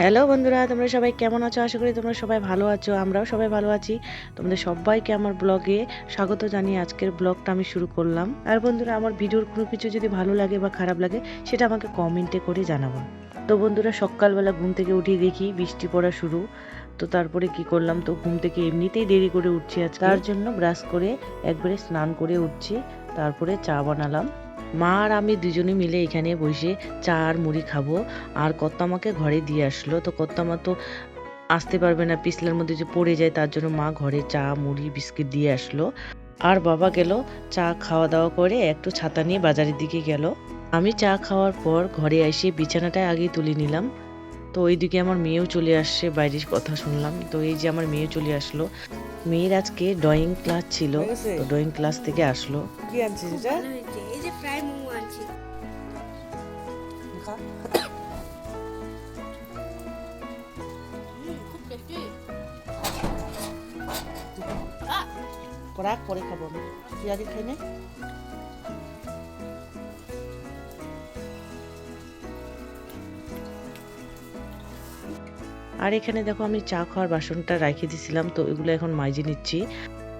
Hello বন্ধুরা, তোমরা সবাই কেমন আছো? আশা করি তোমরা সবাই ভালো আছো, আমরাও সবাই ভালো আছি। তোমাদের সবাইকে আমার ব্লগে স্বাগত জানিয়ে আজকের ব্লগটা আমি শুরু করলাম। আর বন্ধুরা, আমার ভিডিওর কোনো কিছু যদি ভালো লাগে বা খারাপ লাগে, সেটা আমাকে কমেন্টে করে জানাব। তো বন্ধুরা, সকালবেলা ঘুম থেকে উঠে দেখি বৃষ্টি পড়া শুরু। তো তারপরে কি করলাম? তো ঘুম থেকে এমনিতেই দেরি করে উঠছি আজ তার জন্য ব্রাশ করে একবারে স্নান করে উঠছি। তারপরে চা বানালাম। মা আর আমি দুজনে মিলে এখানে বসে চা আর মুড়ি খাব। আর কর্তামাকে ঘরে দিয়ে আসলো। তো কর্তামা তো আসতে পারবে না পিছলের মধ্যে যে পড়ে যায় তার জন্য মা ঘরে চা মুড়ি বিস্কিট দিয়ে আসলো। আর বাবা গেল চা খাওয়া দাওয়া করে একটু ছাতা নিয়ে বাজারের দিকে গেল। আমি চা খাওয়ার পর ঘরে এসে বিছানাটা আগে তুলে নিলাম। তো ওইদিকে আমার মেয়েও চলে আসছে বাইরের কথা শুনলাম। তো এই যে আমার মেয়ে চলে আসলো। মেয়ের আজকে ড্রয়িং ক্লাস ছিল। তো ড্রয়িং ক্লাস থেকে আসলো। কি আনছিস রাখ পরে খাব আমি। তুই আর এখানে দেখো আমি চা খাওয়ার বাসনটা রেখে দিয়েছিলাম তো এগুলো এখন মাইজে নিচ্ছি।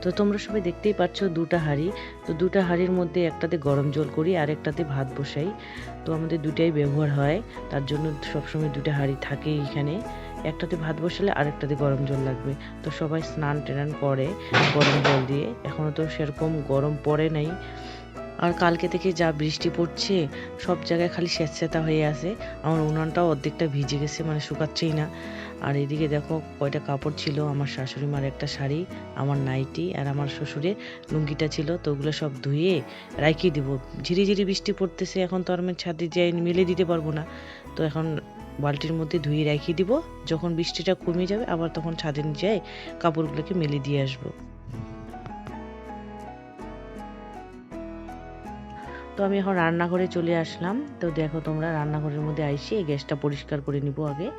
তো তোমরা সবাই দেখতেই পাচ্ছ দুটা হাঁড়ি। তো দুটা হাঁড়ির মধ্যে একটাতে গরম জল করি আর একটাতে ভাত বসাই। তো আমাদের দুটাই ব্যবহার হয়, তার জন্য সবসময় দুটা হাঁড়ি থাকে এখানে। একটাতে ভাত বসালে আরেকটাতে গরম জল লাগবে। তো সবাই স্নান টেনান করে গরম জল দিয়ে। এখনও তো সেরকম গরম পড়ে নাই। আর কালকে থেকে যা বৃষ্টি পড়ছে, সব জায়গায় খালি স্যাঁতস্যাঁতা হয়ে আছে। আমার উনানটাও অর্ধেকটা ভিজে গেছে মানে শুকাচ্ছেই না। আর এদিকে দেখো কয়টা কাপড় ছিল, আমার শাশুড়ি মার একটা শাড়ি, আমার নাইটি আর আমার শ্বশুরের লুঙ্গিটা ছিল। তো ওগুলো সব ধুয়ে রাখিয়ে দিব। ঝিরি ঝিরি বৃষ্টি পড়তেছে, এখন তো আর আমি ছাদে যাই মেলে দিতে পারব না। তো এখন বালতির মধ্যে ধুয়ে রাখিয়ে দিব। যখন বৃষ্টিটা কমে যাবে, আবার তখন ছাদে যাই, কাপড়গুলোকে মেলে দিয়ে আসব। তো আমি এখন রান্নাঘরে চলে আসলাম। তো দেখো তোমরা, রান্নাঘরের মধ্যে আইসি এই গ্যাসটা পরিষ্কার করে নিব আগে।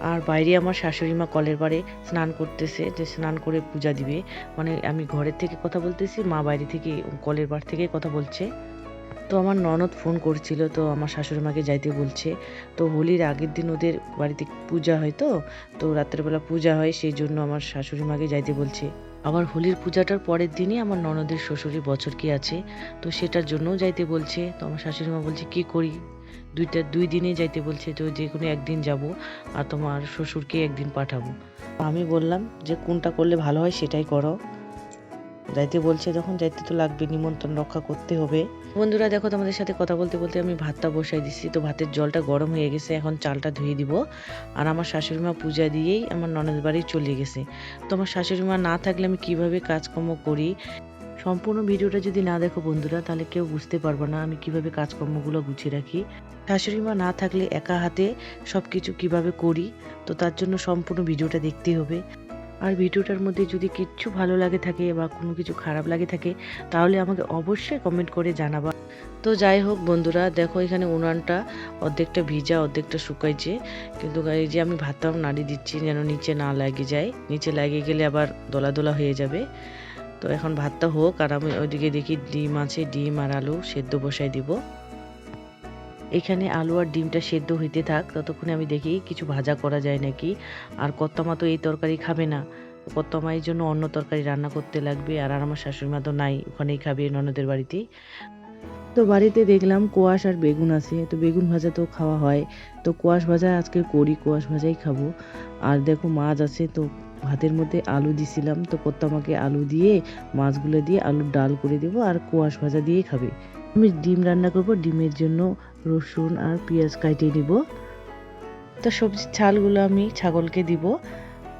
আর বাইরে আমার শাশুড়ি মা কলের বারে স্নান করতেছে, যে স্নান করে পূজা দিবে। মানে আমি ঘরের থেকে কথা বলতেছি, মা বাইরে থেকে, কলের বার থেকে কথা বলছে। তো আমার ননদ ফোন করছিল, তো আমার শাশুড়ি মাকে যাইতে বলছে। তো হোলির আগের দিন ওদের বাড়িতে পূজা হয় তো তো রাত্রেবেলা পূজা হয়, সেই জন্য আমার শাশুড়ি মাকে যাইতে বলছে। আবার হোলির পূজাটার পরের দিনই আমার ননদের শ্বশুরের বছর কি আছে, তো সেটার জন্যও যাইতে বলছে। তো আমার শাশুড়ি মা বলছে, কি করি? দুইটা, দুই দিনে যাইতে বলছে, তো যে কোনো একদিন যাব আর তোমার শ্বশুরকে একদিন পাঠাবো। আমি বললাম যে, কোনটা করলে ভালো হয় সেটাই করো। যাইতে বলছে, যখন যাইতে তো লাগবে, নিমন্ত্রণ রক্ষা করতে হবে। বন্ধুরা, দেখো তোমাদের সাথে কথা বলতে বলতে আমি ভাতটা বসাই দিচ্ছি তো ভাতের জলটা গরম হয়ে গেছে, এখন চালটা ধুয়ে দিব। আর আমার শাশুড়ি মা পূজা দিয়েই আমার ননদ বাড়ি চলে গেছে। তো আমার শাশুড়ি মা না থাকলে আমি কীভাবে কাজকর্ম করি? সম্পূর্ণ ভিডিওটা যদি না দেখো বন্ধুরা, তাহলে কেউ বুঝতে পারবে না আমি কীভাবে কাজকর্মগুলো গুছিয়ে রাখি। শাশুড়ি মা না থাকলে একা হাতে সব কিছু কীভাবে করি? তো তার জন্য সম্পূর্ণ ভিডিওটা দেখতে হবে। আর ভিডিওটার মধ্যে যদি কিচ্ছু ভালো লাগে থাকে বা কোনো কিছু খারাপ লাগে থাকে, তাহলে আমাকে অবশ্যই কমেন্ট করে জানাবা। তো যাই হোক বন্ধুরা, দেখো এখানে উনানটা অর্ধেকটা ভিজা, অর্ধেকটা শুকাইছে। কিন্তু এই যে আমি ভাতটাও নাড়ি দিচ্ছি যেন নিচে না লাগে যায়। নিচে লাগে গেলে আবার দোলা দোলা হয়ে যাবে। তো এখন ভাতটা হোক আর আমি ওইদিকে দেখি ডিম আছে, ডিম আর আলু সেদ্ধ বসাই দিব। এখানে আলু আর ডিমটা সেদ্ধ হইতে থাক, ততক্ষণে আমি দেখি কিছু ভাজা করা যায় নাকি। আর কত্তমা তো এই তরকারি খাবে না। কত্তমা এই জন্য অন্য তরকারি রান্না করতে লাগবে, আর আর আমার শাশুড়ি মা তো নাই, ওখানেই খাবে ননদের বাড়িতেই। তো বাড়িতে দেখলাম কোয়াশ আর বেগুন আছে, তো বেগুন ভাজা তো খাওয়া হয়। তো কোয়াশ ভাজা আজকে করি, কোয়াশ ভাজাই খাব। আর দেখো মাছ আছে, তো ভাতের মধ্যে আলু দিছিলাম, তো কত্তামাকে আলু দিয়ে, মাছগুলো দিয়ে আলুর ডাল করে দেবো, আর কোয়াশ ভাজা দিয়ে খাবে। আমি ডিম রান্না করব, ডিমের জন্য রসুন আর পেঁয়াজ কাটিয়ে নিব। তো সবজির ছালগুলো আমি ছাগলকে দিব।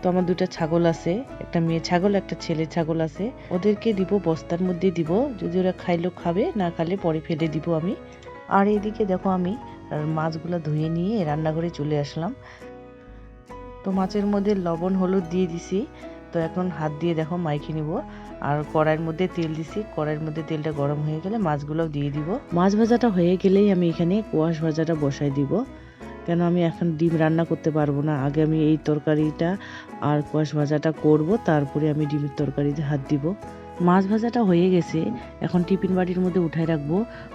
তো আমার দুটো ছাগল আছে, একটা মেয়ে ছাগল, একটা ছেলে ছাগল আছে। ওদেরকে দিব, বস্তার মধ্যে দিব। যদি ওরা খাইলেও খাবে, না খালে পরে ফেলে দিব আমি। আর এইদিকে দেখো আমি মাছগুলো ধুয়ে নিয়ে রান্নাঘরে চলে আসলাম। তো মাছের মধ্যে লবণ, হলুদ দিয়ে দিছি। তো এখন হাত দিয়ে দেখো মাইখে নিব। আর কড়াইয়ের মধ্যে তেল দিছি। কড়াইয়ের মধ্যে তেলটা গরম হয়ে গেলে মাছগুলো দিয়ে দিব। মাছ ভাজাটা হয়ে গেলেই আমি এখানে কোয়াশ ভাজাটা বসাই দিব। কেন আমি এখন ডিম রান্না করতে পারব না। আগে আমি এই তরকারিটা আর কোয়াশ ভাজাটা করব। তারপরে আমি ডিমের তরকারিতে হাত দিব। মাছ ভাজাটা হয়ে গেছে। এখন টিফিন বাটির মধ্যে উঠায় রাখব।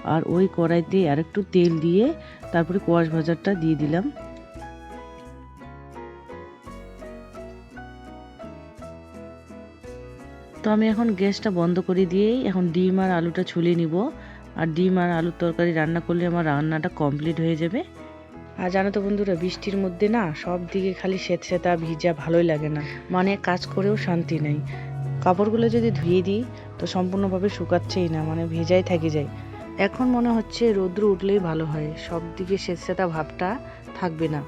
আর ওই কড়াইতে আরেকটু তেল দিয়ে তারপরে কোয়াশ ভাজাটা দিয়ে দিলাম। তো আমি এখন গ্যাসটা বন্ধ করে দিয়েই এখন ডিম আর আলুটা ছুলে নিব। আর ডিম আর আলুর তরকারি রান্না করলে আমার রান্নাটা কমপ্লিট হয়ে যাবে। আর জানো তো বন্ধুরা, বৃষ্টির মধ্যে না সব দিকে খালি সেতা ভিজা ভালোই লাগে না। মানে কাজ করেও শান্তি নেই। কাপড়গুলো যদি ধুয়ে দিই তো সম্পূর্ণভাবে শুকাচ্ছেই না মানে ভেজাই থেকে যায়। এখন মনে হচ্ছে রৌদ্র উঠলেই ভালো হয়। সব দিকে সেতা ভাবটা থাকবে না।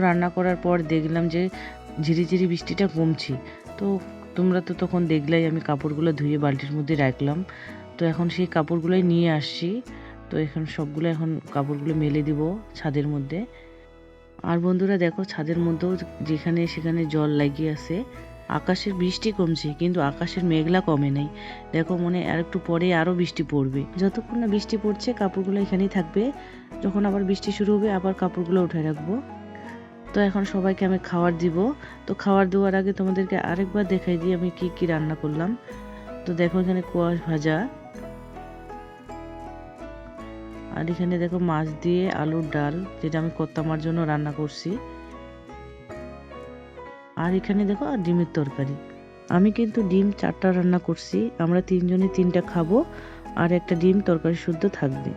রান্না করার পর দেখলাম যে ঝিরিঝিরি বৃষ্টিটা কমছে। তো তোমরা তো তখন দেখলেই আমি কাপড়গুলো ধুয়ে বালতির মধ্যে রাখলাম। তো এখন সেই কাপড়গুলোই নিয়ে আসছি। তো এখন সবগুলো এখন কাপড়গুলো মেলে দিব ছাদের মধ্যে। আর বন্ধুরা দেখো, ছাদের মধ্যেও যেখানে সেখানে জল লাগিয়ে আছে। আকাশের বৃষ্টি কমছে, কিন্তু আকাশের মেঘলা কমে নাই। দেখো মনে আর একটু পরে আরও বৃষ্টি পড়বে। যতক্ষণ না বৃষ্টি পড়ছে, কাপড়গুলো এখানেই থাকবে। যখন আবার বৃষ্টি শুরু হবে, আবার কাপড়গুলো উঠে রাখব। তো এখন সবাইকে আমি খাবার দিব। তো খাবার দেওয়ার আগে তোমাদেরকে আরেকবার দেখাই দিই আমি কি কি রান্না করলাম। তো দেখো এখানে কোয়াশ ভাজা। আর এখানে দেখো মাছ দিয়ে আলুর ডাল, যেটা আমি কত্তামার জন্য রান্না করছি। আর এখানে দেখো আর ডিমের তরকারি। আমি কিন্তু ডিম চারটা রান্না করছি, আমরা তিনজনে তিনটা খাব, আর একটা ডিম তরকারি শুদ্ধ থাকবে।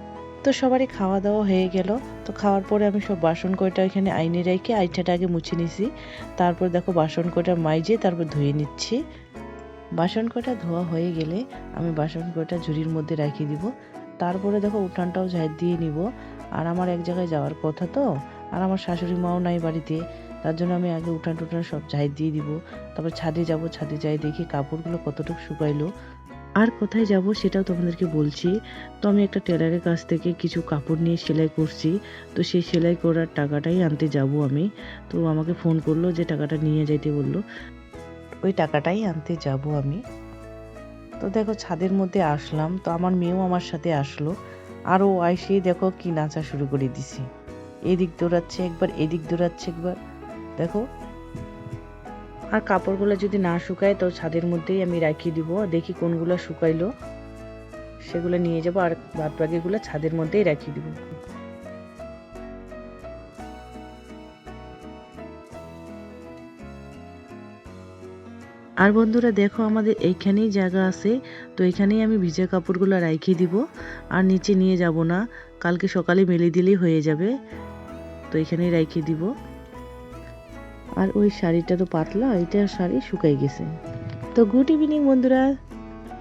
তো সবারই খাওয়া দাওয়া হয়ে গেল। তো খাওয়ার পরে আমি সব বাসন কয়টা এখানে আইনে রেখে আইঠাটা আগে মুছে নিছি। তারপর দেখো বাসন কয়টা মাইজে তারপর ধুয়ে নিচ্ছি। বাসন কয়টা ধোয়া হয়ে গেলে আমি বাসন কয়টা ঝুড়ির মধ্যে রেখে দিব। তারপরে দেখো উঠানটাও ঝাড় দিয়ে নিব। আর আমার এক জায়গায় যাওয়ার কথা তো? আর আমার শাশুড়ি মাও নাই বাড়িতে। তার জন্য আমি আগে উঠান টুটান সব ঝাড় দিয়ে দিব। তারপর ছাদে যাব। ছাদে যাই দেখি কাপড়গুলো কতটুকু শুকাইলো। আর কোথায় যাব সেটাও তোমাদেরকে বলছি। তো আমি একটা টেলারের কাছ থেকে কিছু কাপড় নিয়ে সেলাই করছি। তো সেই সেলাই করার টাকাটাই আনতে যাব আমি। তো আমাকে ফোন করল যে টাকাটা নিয়ে যাইতে বলল। ওই টাকাটাই আনতে যাব আমি। তো দেখো ছাদের মধ্যে আসলাম। তো আমার মেয়েও আমার সাথে আসলো। আর ও আইসে দেখো কি নাচা শুরু করে দিছি। এদিক দৌড়াচ্ছে একবার, এদিক দৌড়াচ্ছে একবার। দেখো আর কাপড়গুলো যদি না শুকায়, তো ছাদের মধ্যেই আমি রাখিয়ে দিব। দেখি কোনগুলো শুকাইলো। সেগুলো নিয়ে যাব আর বাদ বাকিগুলো ছাদের মধ্যেই রাখিয়ে দিব। আর বন্ধুরা, দেখো আমাদের এইখানেই জায়গা আছে। তো এখানেই আমি ভিজা কাপড়গুলো রাখিয়ে দিব। আর নিচে নিয়ে যাব না। কালকে সকালে মেলে দিলেই হয়ে যাবে। তো এখানেই রাখিয়ে দিব। আর ওই শাড়িটা তো পাতলা, এটা শাড়ি শুকাই গেছে। তো গুড ইভিনিং বন্ধুরা।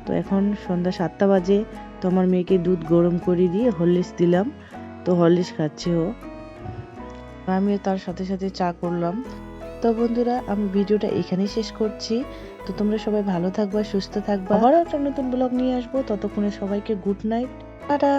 তো এখন সন্ধ্যা সাতটা বাজে, তো আমার মেয়েকে দুধ গরম করে দিয়ে হরলিক্স দিলাম, তো হরলিক্স খাচ্ছে ও। আমিও তার সাথে সাথে চা করলাম। তো বন্ধুরা, আমি ভিডিওটা এখানেই শেষ করছি। তো তোমরা সবাই ভালো থাকবা, সুস্থ থাকবা। আবারও একটা নতুন ব্লগ নিয়ে আসব। ততক্ষণে সবাইকে গুড নাইট টাটা!